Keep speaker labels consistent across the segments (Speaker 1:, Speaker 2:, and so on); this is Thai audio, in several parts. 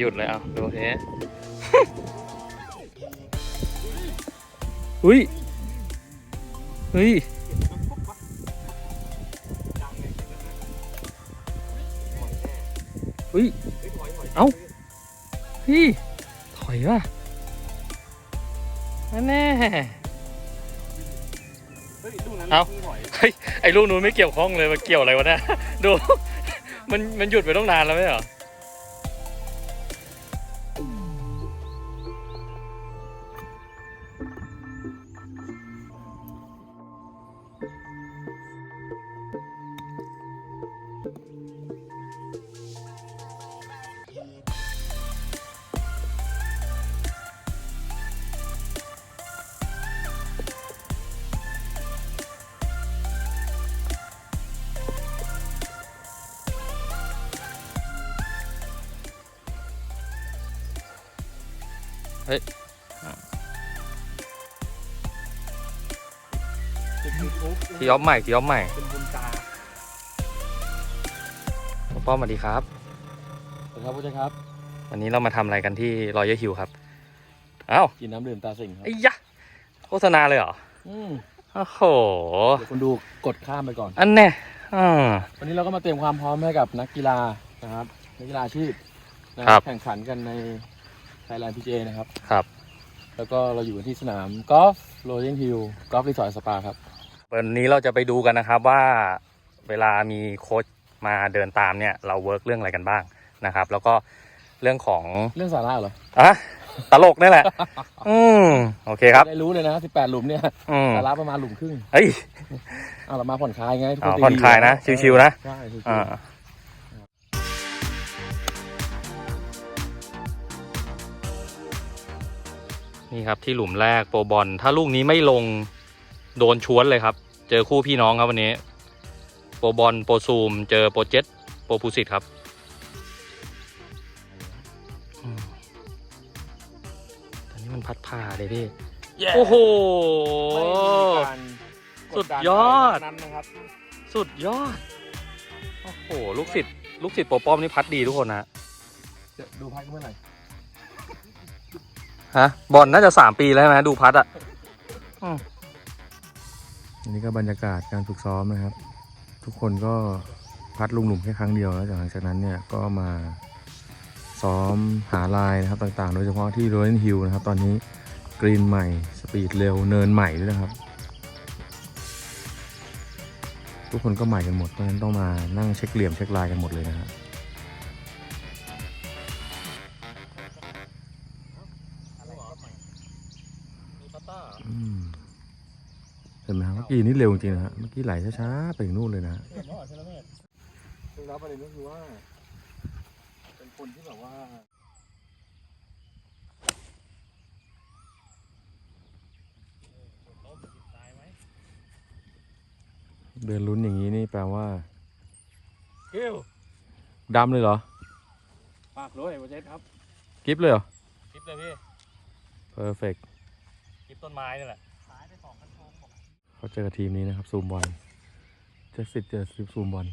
Speaker 1: ใครหยุดเลยเอาดูเทอุ้ยเฮ้ยอุ้ย เอ้าพี่ถอยว่ะแน่
Speaker 2: เฮ้ยลูกนั้น
Speaker 1: เอ้า
Speaker 2: พิ่งถอย
Speaker 1: เฮ้ย ไอ้ลูกนู้นไม่เกี่ยวข้องเลยมาเกี่ยวอะไรวะเนี่ย ดู มัน มันหยุดไปต้องนานแล้วไม่ใช่เหรอ
Speaker 2: ติดยูทูบ
Speaker 1: ทีออฟใหม่ทีออฟใหม่
Speaker 2: เป็นบุญตา
Speaker 1: ป้อมสวัสดีครับ
Speaker 2: สวัสดีครับผู้ชมครับ
Speaker 1: วันนี้เรามาทำอะไรกันที่รอยฮิวครับเอ้า
Speaker 2: กินน้ำดื่มตาสิงครับ
Speaker 1: ไอ้ยะโฆษณาเลยเหรอ
Speaker 2: อืม
Speaker 1: โอ้โห
Speaker 2: เดี๋ยวคุณดูกดข้ามไปก่อน
Speaker 1: อันแน่อ่า
Speaker 2: วันนี้เราก็มาเตรียมความพร้อมให้กับนักกีฬานะครับนักกีฬาอาชีพนะครับแข่งขันกันใน Thailand PGA นะครับ
Speaker 1: ครับ
Speaker 2: แล้วก็เราอยู่กันที่สนามกอล์ฟโรลิงฮิลกอล์ฟรีสอร์ทสปาครับ
Speaker 1: วันนี้เราจะไปดูกันนะครับว่าเวลามีโค้ชมาเดินตามเนี่ย เราเวิร์กเรื่องอะไรกันบ้างนะครับ แล้วก็เรื่องของ
Speaker 2: เรื่องสาระเหรอ
Speaker 1: อะตลกนี่แหละ อืมโอเคครับ
Speaker 2: ได้รู้เลยนะ18หลุมเนี่ย
Speaker 1: อืม
Speaker 2: สาระประมาณหลุมครึ่ง
Speaker 1: เฮ้ย
Speaker 2: เอาเรามาผ่อนคลายไงทุก
Speaker 1: อ๋อ
Speaker 2: ตี
Speaker 1: ผ่อนคลายนะ
Speaker 2: ดี
Speaker 1: ชิวๆนะ
Speaker 2: ใช่ชิวๆ
Speaker 1: อ่า นี่ครับที่หลุมแรกโปรบอลถ้าลูกนี้ไม่ลงโดนชวนเลยครับ เจอคู่พี่น้องครับวันนี้ โปรบอลโปรซูม เจอโปรเจตโปรพูสิตครับอืมตอนนี้มันพัดผ่าเลยพี่ โอ้โห
Speaker 2: ไม่มีการ
Speaker 1: สุดยอด
Speaker 2: กนั้นนะครับ
Speaker 1: สุดยอด โอ้โห ลูกศิษย์ลูกศิษย์โปรป้อมนี่พัดดีทุกคนนะ
Speaker 2: เดี๋ยวดูพักเมื่อไหร่
Speaker 1: ฮะ บอลน่าจะสามปีแล้วใช่ไหมดูพัดอะ
Speaker 3: อันนี้ก็บรรยากาศการฝึกซ้อมนะครับ ทุกคนก็พัดลุงหนุ่มแค่ครั้งเดียวแล้วจากหลังจากนั้นเนี่ยก็มาซ้อมหาลายนะครับต่างๆ โดยเฉพาะที่โรนฮิลนะครับ ตอนนี้กรีนใหม่ สปีดเร็วเนินใหม่ด้วยนะครับ ทุกคนก็ใหม่กันหมดเพราะฉะนั้นต้องมานั่งเช็คเหลี่ยมเช็คลายกันหมดเลยนะครับ เห็นไหมครับเมื่อกี้นี่เร็วจริงๆนะฮะ เมื่อกี้ไหลช้าๆไปถึงนู่นเลยนะฮะ
Speaker 2: คือแล้วประเด็นก็คือว่า เป็นคนที่แบบว่า
Speaker 3: เดินลุ้นอย่างนี้นี่แปลว่า
Speaker 2: เกิ้ว
Speaker 3: ดำเลยเหรอ
Speaker 2: ฝากด้วยโปรเจกต์ครับ
Speaker 3: กิฟเลยเหรอ
Speaker 1: คลิปเลยพี่
Speaker 3: เพอร์เฟก
Speaker 1: ค ลิปต้นไม้นี่แหละ
Speaker 3: เขาเจอกับทีมนี้นะครับซูมบอลเจอสิทธิ์เจอซิซูมบอล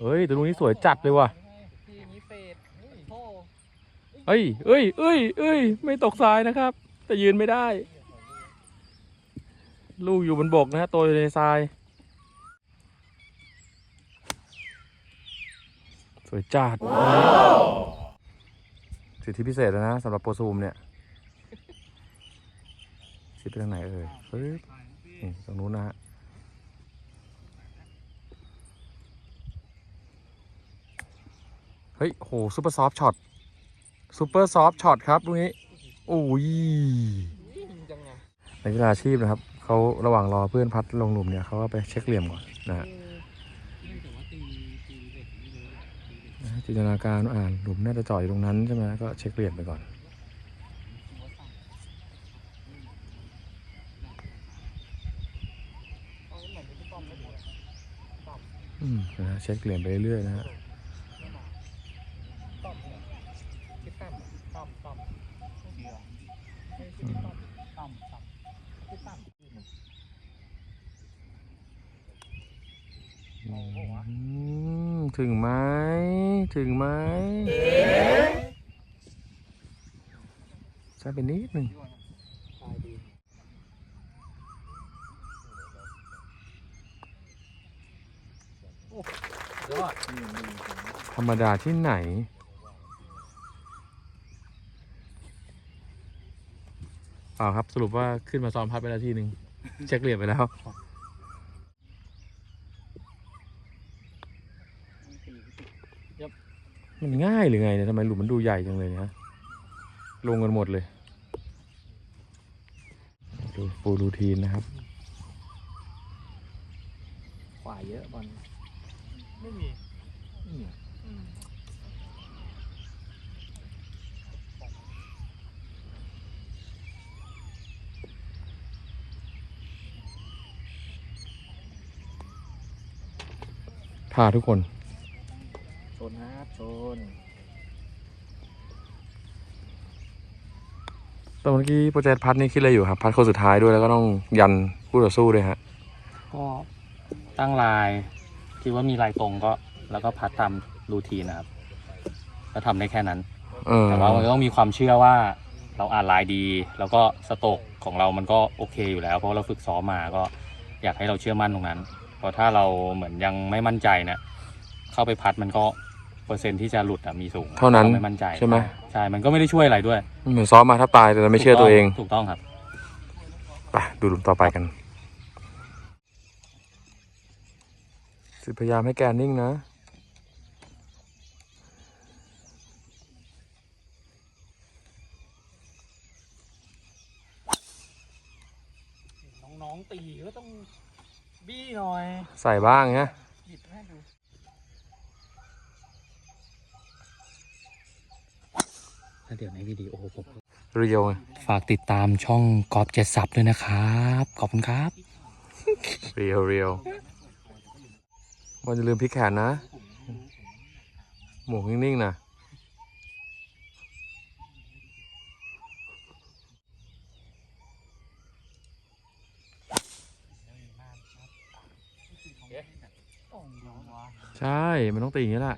Speaker 3: เฮ้ยตัวลูกนี้สวยจัดเลยว่ะ
Speaker 2: ที่มีเฟดโท
Speaker 3: เอ้ยเอ้ยเอ้ยเอ้ยไม่ตกทรายนะครับ แต่ยืนไม่ได้ ลูกอยู่บนบกนะฮะตัวอยู่ในทราย สวยจัดสิทธิพิเศษแล้วนะสำหรับโปรซูมเนี่ย ชิดไปทางไหนเอ่ยเฮ้ยนี่ตรงนู้นนะฮะเฮ้ยโหซูเปอร์ซอฟช็อตซูเปอร์ซอฟช็อตครับตรงนี้โอ้ยในกีฬาอาชีพนะครับเขาระหว่างรอเพื่อนพัดลงหลุมเนี่ยเขาก็ไปเช็คเหลี่ยมก่อนนะฮะจินตนาการอ่านหลุมน่าจะจ่อยตรงนั้นใช่ไหมก็เช็คเหลี่ยมไปก่อน อืมนะเช็คเหลี่ยมไปเรื่อยๆนะฮะถึงไหมถึงไหมใส่ไปนิดหนึ่ง
Speaker 2: ตายดี ยอด
Speaker 3: ธรรมดาที่ไหน เปล่าครับสรุปว่าขึ้นมาซ้อมพัดไปแล้วทีหนึ่งเช็คเหรียญไปแล้ว มันง่ายหรือไงเนี่ยทำไมหลุมมันดูใหญ่จังเลยนะลงกันหมดเลย ดูปูรูทีนนะครับ
Speaker 2: ขวาเยอะบอล
Speaker 4: ไม่มี
Speaker 3: พาทุกคน
Speaker 2: ชนครับชน
Speaker 3: ตอนเมื่อกี้โปรเจกต์พัดนี่คิดอะไรอยู่ครับ พัดคนสุดท้ายด้วยแล้วก็ต้องยันคู่ต่อสู้ด้วยฮะ
Speaker 1: ก็ตั้งลาย คิดว่ามีลายตรงก็ แล้วก็พัดตามรูทีนนะครับ ก็ทำได้แค่นั้น
Speaker 3: เออ
Speaker 1: แต่ว่ามันก็ต้องมีความเชื่อว่าเราอ่านลายดี แล้วก็สโตรกของเรามันก็โอเคอยู่แล้ว เพราะเราฝึกซ้อมมาก็อยากให้เราเชื่อมั่นตรงนั้น เพราะถ้าเราเหมือนยังไม่มั่นใจเนี่ยเข้าไปพัดมันก็เปอร์เซ็นต์ที่จะหลุดอะมีสูง
Speaker 3: เท่านั้น
Speaker 1: รไม่มั่นใจ
Speaker 3: ใช่ไหม
Speaker 1: ใช่มันก็ไม่ได้ช่วยอะไรด้วย
Speaker 3: เหมือนซ้อมมาถ้าตายแต่เราไม่เชื่อตัวเอง
Speaker 1: ถูกต้องครับ
Speaker 3: ไปดูหลุมต่อไปกัน พยายามให้แกนิ่งนะ
Speaker 4: น้องๆตีก็ต้องบี้หน่อย
Speaker 3: ใส่บ้างนะ
Speaker 4: หยิบให้ดู
Speaker 1: แล้วเดี๋ยวในวิดีโอผม
Speaker 3: เรียวไง
Speaker 1: ฝากติดตามช่องกอบเจ็ดซับด้วยนะครับ ขอบคุณครับ
Speaker 3: เรียวเรียว มันจะลืมพลิกแขนนะ หมูนิ่งๆนะใช่ มันต้องตีอย่างนี้แหละ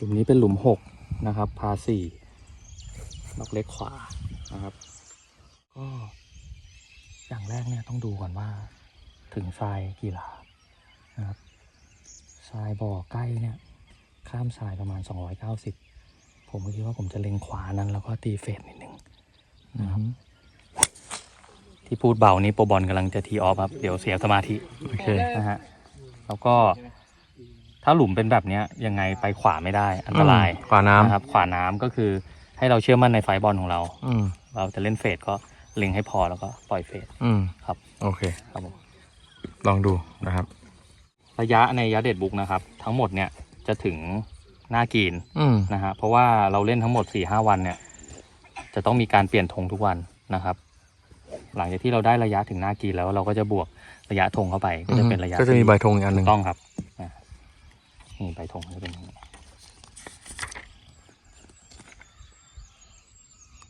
Speaker 1: หลุมนี้เป็นหลุมหกนะครับ พาสี่ดอกเล็กขวานะครับ ก็อย่างแรกเนี่ยต้องดูก่อนว่า ถึงทรายกี่หลานะครับทรายบ่อใกล้เนี่ย ข้ามทรายประมาณ 290 ผมก็คิดว่าผมจะเล็งขวานั้น แล้วก็ตีเฟดนิดนึงนะครับที่พูดเบานี้โปรบอลกำลังจะทีออฟครับ เดี๋ยวเสียสมาธิ
Speaker 3: โอเค
Speaker 1: นะฮะ แล้วก็ ถ้าหลุมเป็นแบบเนี้ยยังไงไปขวาไม่ได้ อันตราย
Speaker 3: อืมขวาน้ำ
Speaker 1: นะครับ ขวาน้ำก็คือให้เราเชื่อมั่นในไฟบอลของเรา
Speaker 3: อืม
Speaker 1: เราจะเล่นเฟดก็เล็งให้พอแล้วก็ปล่อยเฟด
Speaker 3: อืม
Speaker 1: ครับ
Speaker 3: โอเค
Speaker 1: ครับผม
Speaker 3: ลองดูนะครับ
Speaker 1: ระยะในยะเด็ดบุ๊กนะครับ ทั้งหมดเนี่ยจะถึงหน้ากรีน
Speaker 3: อืม
Speaker 1: นะฮะเพราะว่าเราเล่นทั้งหมด4ี่ห้าวันเนี่ย จะต้องมีการเปลี่ยนธงทุกวันนะครับ หลังจากที่เราได้ระยะถึงหน้ากรีนแล้วเราก็จะบวกระยะธงเข้าไป ก็จะเป็นระยะ
Speaker 3: ก็จะมี
Speaker 1: ที่
Speaker 3: ใบธงอีกอันห
Speaker 1: ถู
Speaker 3: นึ่ง
Speaker 1: กต้องครับอะ นี่ใบธงจะเป็นอย่างนี้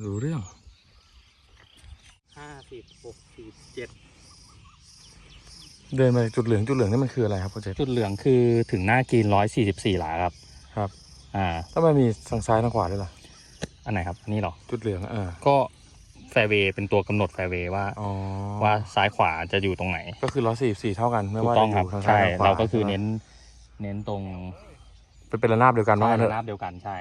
Speaker 3: รู้เรื่อง
Speaker 1: ห้าสิบหกสิบเจ็ด
Speaker 3: เดินมาจุดเหลืองจุดเหลืองนี่มันคืออะไรครับโปรเจกต์
Speaker 1: จุดเหลืองคือถึงหน้ากรีนร้อยสี่สิบสี่หลาครับ
Speaker 3: ครับ
Speaker 1: อ่า
Speaker 3: ถ้ามันมีทางซ้ายทางขวาด้วยล่ะ
Speaker 1: อันไหนครับอันนี้เหรอ
Speaker 3: จุดเหลืองอ่า
Speaker 1: ก็แฟร์เวย์เป็นตัวกำหนดแฟร์เวย์ว่า
Speaker 3: อ๋อ
Speaker 1: ว่าซ้ายขวาจะอยู่ตรงไหน
Speaker 3: ก็คือร้อยสี่สี่เท่ากันไม่
Speaker 1: ถู
Speaker 3: ว่าก
Speaker 1: ต้
Speaker 3: จะ
Speaker 1: อง
Speaker 3: อ
Speaker 1: ครับ
Speaker 3: ยู่ทางซ้า
Speaker 1: ใช่
Speaker 3: ยทางขวา
Speaker 1: เราก็คือ
Speaker 3: ใช่ไหม
Speaker 1: เน้น เน้นตรง
Speaker 3: เป็นเป็นระนาบเดียวกันว่า
Speaker 1: ใช่
Speaker 3: งั้นเถ
Speaker 1: ระ
Speaker 3: อะ
Speaker 1: นาบเดียวกันใช่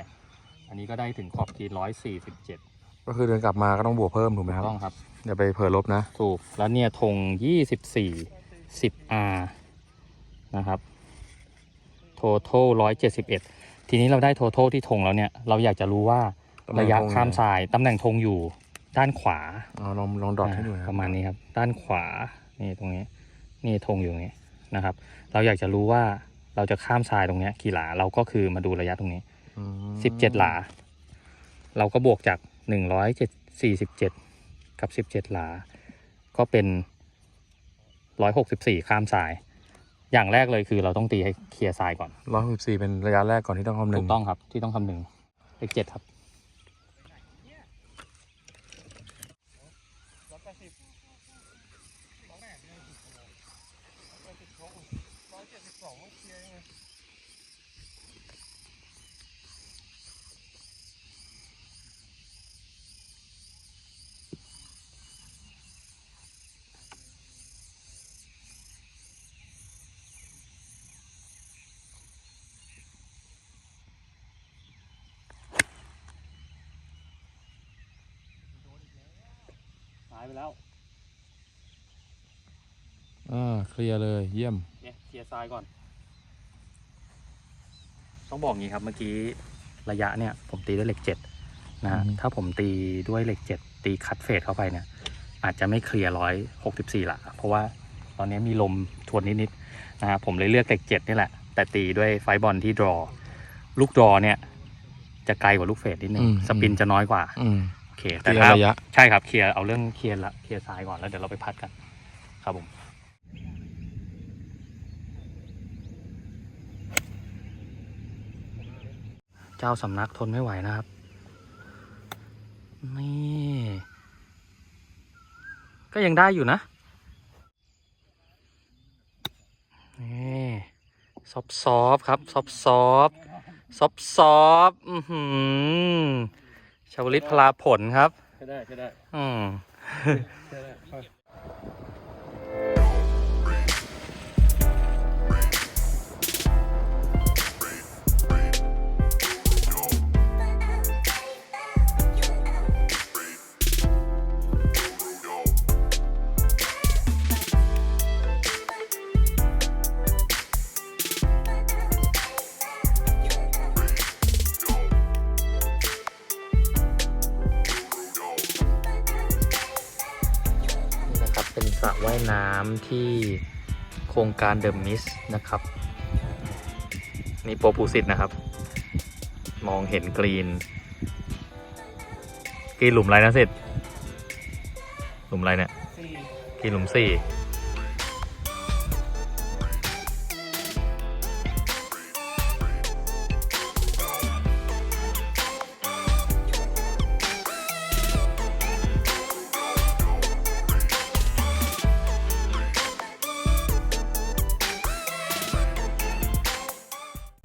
Speaker 1: อันนี้ก็ได้ถึงขอบกรีนร้อยสี่สิบเจ็ด
Speaker 3: ก็คือเดินกลับมาก็ต้องบวกเพิ่มถูกไหมครับ
Speaker 1: ต้องครับ
Speaker 3: อย่าไปเผลอลบนะ
Speaker 1: ถูกแล้วเนี่ยธงยี่สิบสี่สิบ R นะครับ total ร้อยเจ็ดสิบเอ็ดทีนี้เราได้ total ที่ธงแล้วเนี่ย เราอยากจะรู้ว่า
Speaker 3: ตำแหน่ง
Speaker 1: ระยะ
Speaker 3: ธง
Speaker 1: ข้าม
Speaker 3: อยู่ไหน
Speaker 1: ทรายตำแหน่งธงอยู่ด้านขวา
Speaker 3: เอาลองลองดอทให้ดูนะค
Speaker 1: ป
Speaker 3: รับ
Speaker 1: ระมาณนี้ครับ ด้านขวา นี่ตรงนี้ นี่ธงอยู่ตรงนี้นะครับ เราอยากจะรู้ว่า เราจะข้ามทรายตรงเนี้ยกี่หลาเราก็คือมาดูระยะตรงนี้
Speaker 3: อืม
Speaker 1: สิบเจ็ดหลา เราก็บวกจากหนึ่งร้อยเจ็ดสี่สิบเจ็ดกับสิบเจ็ดหลา ก็เป็นร้อยหกสิบสี่ข้ามทราย อย่างแรกเลยคือเราต้องตีให้เคลียร์ทรายก่อน
Speaker 3: ร้อยสิบสี่เป็นระยะแรกก่อนที่ต้องคำนึ
Speaker 1: ถู
Speaker 3: ง
Speaker 1: กต้องครับที่ต้องคำนึงเลขเจ็ดครับ หายไปแล้ว
Speaker 3: อ่า เคลียร์เลย เยี่ยม
Speaker 1: เนี่ยเคลียร์ทรายก่อน ต้องบอกงี้ครับเมื่อกี้ระยะเนี่ยผมตีด้วยเหล็กเจ็ดนะฮะ
Speaker 3: อือฮึ
Speaker 1: ถ้าผมตีด้วยเหล็กเจ็ดตีคัดเฟดเข้าไปเนี่ย อาจจะไม่เคลียร์ร้อยหกสิบสี่ละเพราะว่าตอนนี้มีลมทวนนิดๆนะฮะผมเลยเลือกเหล็กเจ็ดนี่แหละ แต่ตีด้วยไฟบอลที่ดรอ ลูกดรอเนี่ย จะไกลกว่าลูกเฟดนิดนึง
Speaker 3: อืม
Speaker 1: สปินจะน้อยกว่า
Speaker 3: อืม
Speaker 1: โอเค
Speaker 3: เค
Speaker 1: แต่
Speaker 3: ลีย
Speaker 1: ถ้า
Speaker 3: ร์ระยะ
Speaker 1: ใช่ครับเคลียร์เอาเรื่องเคลียร์ละเคลียร์ทรายก่อนแล้วเดี๋ยวเราไปพัดกัน ครับผม เจ้าสำนักทนไม่ไหวนะครับ นี่ ก็ยังได้อยู่นะ นี่ซอฟซอฟๆครับซอฟซอฟซอฟซอฟๆอือหือชาวลิตพลาผลครับ
Speaker 2: ใช่ได้ใช่ได้
Speaker 1: อืม
Speaker 2: ใช่ได้
Speaker 1: น้ำที่โครงการเดอะมิสนะครับ นี่โปรพูสิตนะครับ มองเห็นกรีน กรีนหลุมอะไรนะสิหลุมอะไรเนี่ย กรีนหลุมสี่